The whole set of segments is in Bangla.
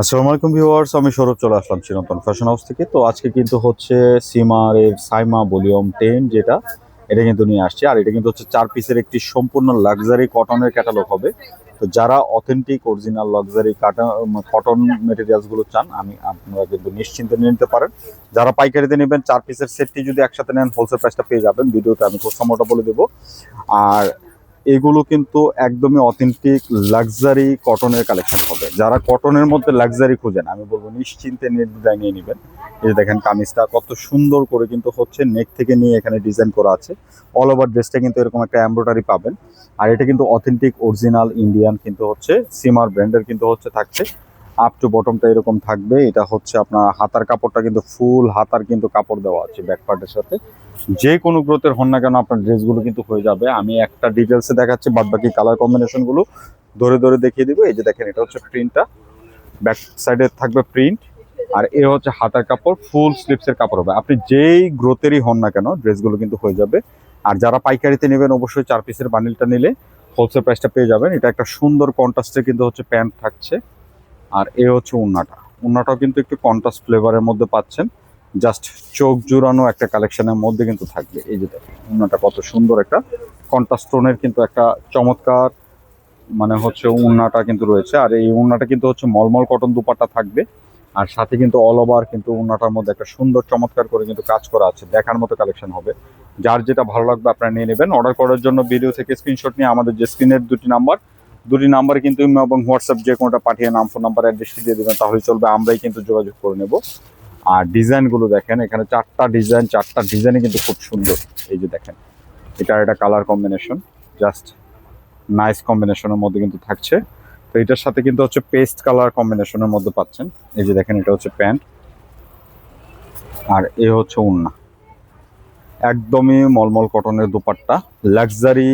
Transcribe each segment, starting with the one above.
আসসালামু আলাইকুম ভিউয়ার্স, আমি সৌরভ চলে আসলাম চিরন্তন ফ্যাশন হাউস থেকে। তো আজকে কিন্তু হচ্ছে সিমারের সাইমা ভলিউম টেন যেটা, এটা কিন্তু নিয়ে আসছে। আর এটা কিন্তু হচ্ছে চার পিসের একটি সম্পূর্ণ লাক্সারি কটনের ক্যাটালগ হবে। তো যারা অথেন্টিক অরিজিনাল লাক্সারি কটন মেটেরিয়ালসগুলো চান, আমি আপনারা কিন্তু নিশ্চিন্তে নিতে পারেন। যারা পাইকারিতে নেবেন, চার পিসের সেটটি যদি একসাথে নেন হোলসেল প্রাইসটা পেয়ে যাবেন। ভিডিওতে আমি খুব সময়টা বলে দেবো। আর এগুলো কিন্তু একদমই অথেন্টিক লাক্সারি কটনের কালেকশন হবে। যারা কটনের মধ্যে লাক্সারি খুঁজেন আমি বলব নিশ্চিন্তে নির্দ্বিধায় নিয়ে নেবেন। এই যে দেখেন কামিজটা কত সুন্দর করে কিন্তু হচ্ছে নেক থেকে নিয়ে এখানে ডিজাইন করা আছে। অল ওভার ড্রেসটা কিন্তু এরকম একটা এমব্রয়ডারি পাবেন। আর এটা কিন্তু অথেন্টিক অরিজিনাল ইন্ডিয়ান কিন্তু হচ্ছে সিমার ব্র্যান্ডের কিন্তু হচ্ছে থাকছে। আপ টু বটমটা এরকম থাকবে। এটা হচ্ছে আপনার হাতার কাপড়টা কিন্তু ফুল হাতার কিন্তু কাপড় দেওয়া আছে ব্যাক পার্টের সাথে। যে কোনো গ্রোথের হন না কেন আপনার ড্রেসগুলো কিন্তু হয়ে যাবে। আমি একটা ডিটেলসে দেখাচ্ছি বাদ বাকি কালার কম্বিনেশনগুলো ধরে ধরে দেখিয়ে দিব। এই যে দেখেন, এটা হচ্ছে প্রিন্টটা ব্যাক সাইডে থাকবে প্রিন্ট আর এ হচ্ছে হাতার কাপড় ফুল স্লিপসের কাপড় হবে। আপনি যেই গ্রোথেরই হন না কেন ড্রেসগুলো কিন্তু হয়ে যাবে। আর যারা পাইকারিতে নেবেন, অবশ্যই চার পিসের বান্ডিলটা নিলে হোলসেল প্রাইসটা পেয়ে যাবেন। এটা একটা সুন্দর কন্ট্রাস্টে কিন্তু হচ্ছে প্যান্ট থাকছে। আর এ হচ্ছে উন্নাটা। উন্নাটাও কিন্তু একটু কন্ট্রাস্ট ফ্লেভারের মধ্যে পাচ্ছেন। জাস্ট চোখ জুড়ানো একটা কালেকশনের মধ্যে কিন্তু থাকবে। এই যে উন্নাটা কত সুন্দর একটা কন্ট্রাস্ট টোনের কিন্তু একটা চমৎকার মানে হচ্ছে উন্নাটা কিন্তু রয়েছে। আর এই উন্নাটা কিন্তু হচ্ছে মলমল কটন দুপাট্টা থাকবে। আর সাথে কিন্তু অল ওভার কিন্তু উন্নাটার মধ্যে একটা সুন্দর চমৎকার করে কিন্তু কাজ করা আছে। দেখার মতো কালেকশন হবে। যার যেটা ভালো লাগবে আপনারা নিয়ে নেবেন। অর্ডার করার জন্য ভিডিও থেকে স্ক্রিনশট নিয়ে আমাদের যে স্ক্রিনের দুটি নাম্বার দুটি নাম্বার কিন্তু এবং হোয়াটসঅ্যাপ যে কোনোটা পাঠিয়ে নাম ফোন নাম্বার অ্যাড্রেসটি দিয়ে দেবেন, তাহলে চলবে। আমরাই কিন্তু যোগাযোগ করে নেব। আর ডিজাইনগুলো দেখেন, এখানে চারটা ডিজাইন, চারটা ডিজাইনই কিন্তু খুব সুন্দর। এই যে দেখেন, এটার একটা কালার কম্বিনেশন জাস্ট নাইস কম্বিনেশনের মধ্যে কিন্তু থাকছে। তো এটার সাথে কিন্তু হচ্ছে পেস্ট কালার কম্বিনেশনের মধ্যে পাচ্ছেন। এই যে দেখেন, এটা হচ্ছে প্যান্ট। আর এ হচ্ছে উন্না। একদমই মলমল কটনের দুপাট্টা। লাক্সারি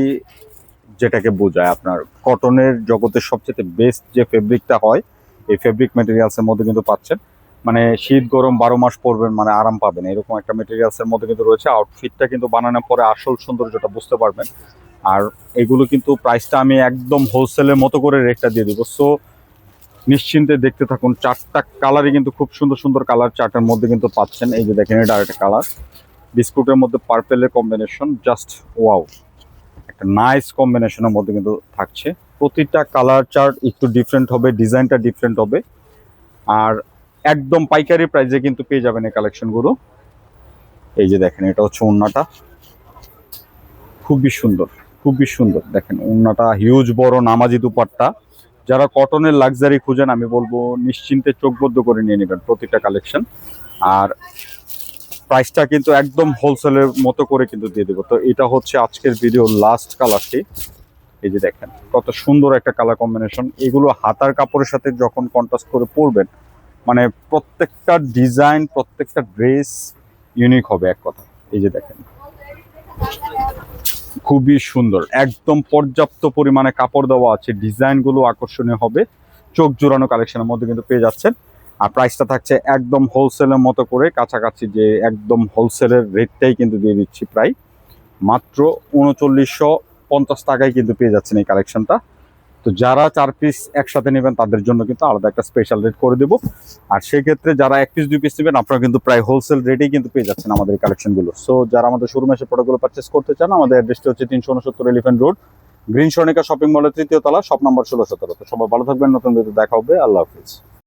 যেটাকে বোঝায় আপনার কটনের জগতের সবচেয়ে বেস্ট যে ফেব্রিকটা হয়, এই ফেব্রিক মেটেরিয়ালসের মধ্যে কিন্তু পাচ্ছেন। মানে শীত, গরম বারো মাস পরবেন মানে আরাম পাবেন। এরকম একটা মেটেরিয়ালসের মধ্যে কিন্তু রয়েছে। আউটফিটটা কিন্তু বানানোর পরে আসল সৌন্দর্যটা বুঝতে পারবেন। আর এগুলো কিন্তু প্রাইসটা আমি একদম হোলসেলের মতো করে রেটটা দিয়ে দিব। সো নিশ্চিন্তে দেখতে থাকুন, চারটা কালারই কিন্তু খুব সুন্দর সুন্দর কালার চারটার মধ্যে কিন্তু পাচ্ছেন। এই যে দেখেন, এটা একটা কালার বিস্কুটের মধ্যে পার্পেলের কম্বিনেশন জাস্ট ওয়াও একটা নাইস কম্বিনেশনের মধ্যে কিন্তু থাকছে। প্রতিটা কালার চার্ট একটু ডিফারেন্ট হবে ডিজাইনটা ডিফারেন্ট হবে। আর একদম পাইকারি প্রাইসে কিন্তু পেয়ে যাবেন এই কালেকশনগুলো এই যে দেখেন, এটা হচ্ছে ওন্নাটা খুবই সুন্দর খুবই সুন্দর। দেখেন ওন্নাটা হিউজ বড়, নামাজি দুপাট্টা। যারা কটনের লাক্সারি খুঁজেন, আমি বলব নিশ্চিন্তে চোখবদ্ধ করে নিয়ে নেবেন প্রতিটা কালেকশন আর প্রাইসটা কিন্তু একদম হোলসেলের মতো করে কিন্তু দিয়ে দেবো। তো এটা হচ্ছে আজকের ভিডিও লাস্ট কালারটি এই যে দেখেন, কত সুন্দর একটা কালার কম্বিনেশন এগুলো হাতার কাপড়ের সাথে যখন কন্ট্রাস্ট করে পরবেন মানে প্রত্যেকটা ডিজাইন, প্রত্যেকটা ড্রেস ইউনিক হবে এক কথা এই যে দেখেন। খুবই সুন্দর। একদম পর্যাপ্ত পরিমাণে কাপড় দেওয়া আছে। ডিজাইনগুলো আকর্ষণীয় হবে। চোখ জোড়ানো কালেকশনের মধ্যে কিন্তু পেয়ে যাচ্ছেন। আর প্রাইসটা থাকছে একদম হোলসেলের মতো করে। কাছাকাছি যে একদম হোলসেলের রেটটাই কিন্তু দিয়ে দিচ্ছি প্রায়। মাত্র উনচল্লিশশো পঞ্চাশ টাকায় কিন্তু পেয়ে যাচ্ছেন এই কালেকশনটা তো যারা চার পিস একসাথে নেবেন, তাদের জন্য কিন্তু আলাদা একটা স্পেশাল রেট করে দেবো। আর সেক্ষেত্রে যারা এক পিস দুই পিস নেবেন, আপনারা কিন্তু প্রায় হোলসেল রেটেই কিন্তু পেয়ে যাচ্ছেন আমাদের এই কালেকশনগুলো সো যারা আমাদের শোরুম এসে প্রোডাক্টগুলো পারচেস করতে চান, আমাদের অ্যাড্রেসটা হচ্ছে তিনশো উনসত্তর Elephant Road Green Swarnika shopping মলের তৃতীয় তলা শপ নম্বর ষোলো সতেরো। তো সবাই ভালো থাকবেন, নতুন ভিডিও দেখা হবে। আল্লাহ হাফিজ।